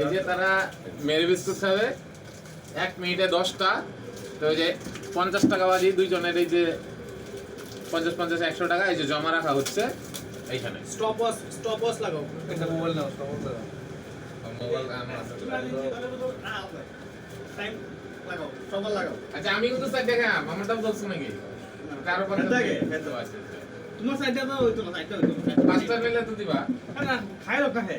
এই যে তারা মেরি বিস্কুট খাবে এক মিনিটে দশটা তো ওই যে পঞ্চাশ টাকা বাজি দুইজনের এই যে পঞ্চাশ পঞ্চাশ একশো টাকা এই যে জমা রাখা হচ্ছে এইখানে। স্টপ ওয়াচ স্টপ ওয়াচ লাগাও। একটা মোবাইল নাও মোবাইল দাও মোবাইল আমার আছে। টাইম লাগাও সবার লাগাও। আচ্ছা আমি কিন্তু স্যার দেখাম আমারটাও বলছো নাকি? কারও দেখে, তো তোমার সাইডটা দাও হইতো না সাইডটা হইতো না পাঁচটা নিলে তো দিবা। না খাই রো কাহে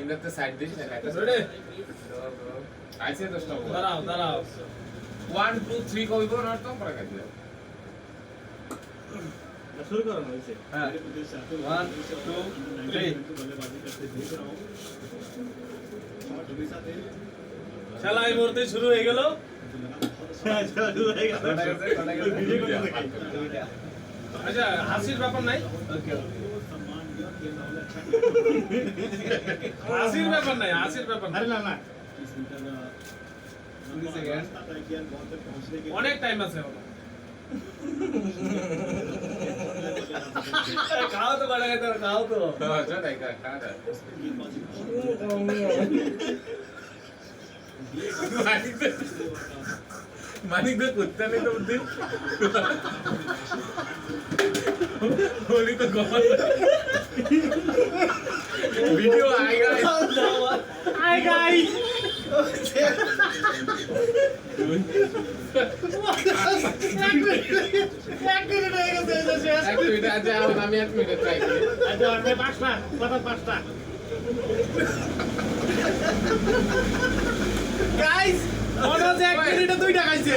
ইন্দাতে সাইড দিস একটা আইছে তো স্টপ দাঁড়াও দাঁড়াও 1 2 3 কইব না তো পরে শুরু করো হইছে হ্যাঁ থ্রি খেলা এই মুহূর্তে শুরু হয়ে গেল আচ্ছা হাসির ব্যাপার নাই হাসির ব্যাপার নাই হাসির ব্যাপার আরে না না। অনেক টাইম আছে খাও তো বড় গেছে খাও তো। আচ্ছা তাই খা খা মানিক দা কুত্তা নেই তো বুদ্ধি। বলি তো গমন video hi guys hi guys আমি এক মিনিট ট্রাই করি। আচ্ছা পাঁচটা কথা পাঁচটা গাইস মনে হচ্ছে এক মিনিটে দুইটা খাইছে